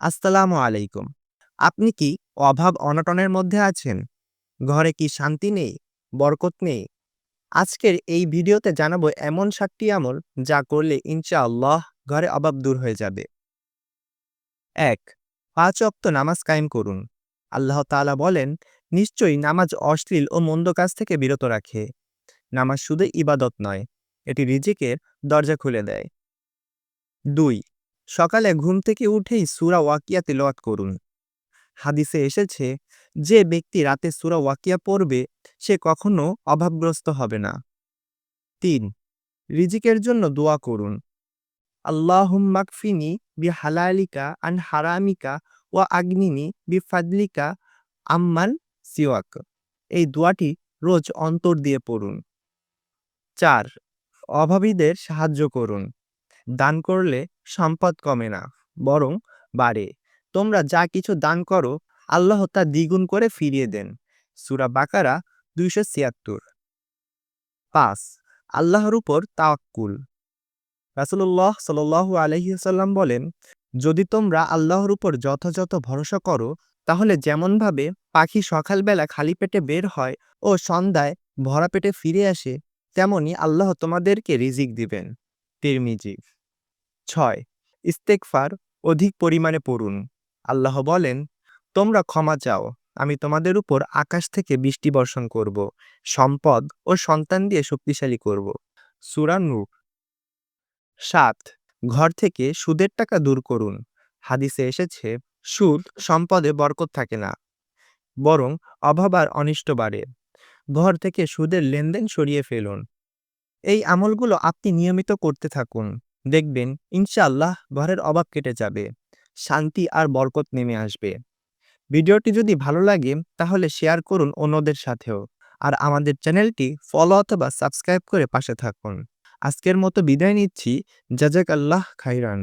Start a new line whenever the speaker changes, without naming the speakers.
আসসালামু আলাইকুম। আপনি কি অভাব অনটনের মধ্যে আছেন? ঘরে কি শান্তি নেই? বরকত নেই? আজকের এই ভিডিওতে জানাব এমন সাতটি আমল যা করলে ইনশাআল্লাহ ঘরে অভাব দূর হয়ে যাবে। এক, পাঁচ অক্ত নামাজ কায়েম করুন। আল্লাহ তাআলা বলেন, নিশ্চয়ই নামাজ অশ্লীল ও মন্দ কাজ থেকে বিরত রাখে। নামাজ শুধু ইবাদত নয়, এটি রিজিকের দরজা খুলে দেয়। দুই সকালে ঘুম থেকে উঠেই সুরা ওয়াকিয়া তেলাওয়াত করুন। হাদিসে এসেছে, যে ব্যক্তি রাতে সুরা ওয়াকিয়া পড়বে, সে কখনো অভাবগ্রস্ত হবে না। তিন, রিজিকের জন্য দোয়া করুন। আল্লাহুম্মাকফিনি বি হালালিকা আন হারামিকা ও আগ্নিনি বি ফাদলিকা আম্মান সিওয়াক। এই দোয়াটি রোজ অন্তর দিয়ে পড়ুন। চার, অভাবীদের সাহায্য করুন। দান করলে সম্পদ কমে না, বরং বাড়ে। তোমরা যা কিছু দান করো, আল্লাহ তা দ্বিগুণ করে ফিরিয়ে দেন। সুরা বাকারা দুইশো ছিয়াত্তর। পাঁচ, আল্লাহর উপর তাওয়াক্কুল। রাসুল্লাহ সাল আলহিসাল্লাম বলেন, যদি তোমরা আল্লাহর উপর যথাযথ ভরসা করো, তাহলে যেমনভাবে পাখি সকালবেলা খালি পেটে বের হয় ও সন্ধ্যায় ভরা পেটে ফিরে আসে, তেমনি আল্লাহ তোমাদেরকে রিজিক দিবেন। তিরমিজি। ছয় ইস্তেকফার অধিক পরিমাণে পড়ুন। আল্লাহ বলেন, তোমরা ক্ষমা চাও, আমি তোমাদের উপর আকাশ থেকে বৃষ্টি বর্ষণ করব, সম্পদ ও সন্তান দিয়ে শক্তিশালী করব। সুরা নূর। সাত, ঘর থেকে সুদের টাকা দূর করুন। হাদিসে এসেছে, সুদ সম্পদে বরকত থাকে না, বরং অভাব আর অনিষ্ট বাড়ে। ঘর থেকে সুদের লেনদেন সরিয়ে ফেলুন। এই আমলগুলো আপনি নিয়মিত করতে থাকুন। দেখবেন, ইনশাআল্লাহ, ঘরের অভাব কেটে যাবে, শান্তি আর বরকত নেমে আসবে। ভিডিওটি যদি ভালো লাগে, তাহলে শেয়ার করুন অন্যদের সাথেও। আর আমাদের চ্যানেলটি ফলো অথবা সাবস্ক্রাইব করে পাশে থাকুন। আজকের মতো বিদায় নিচ্ছি। জাজাক আল্লাহ খাইরান।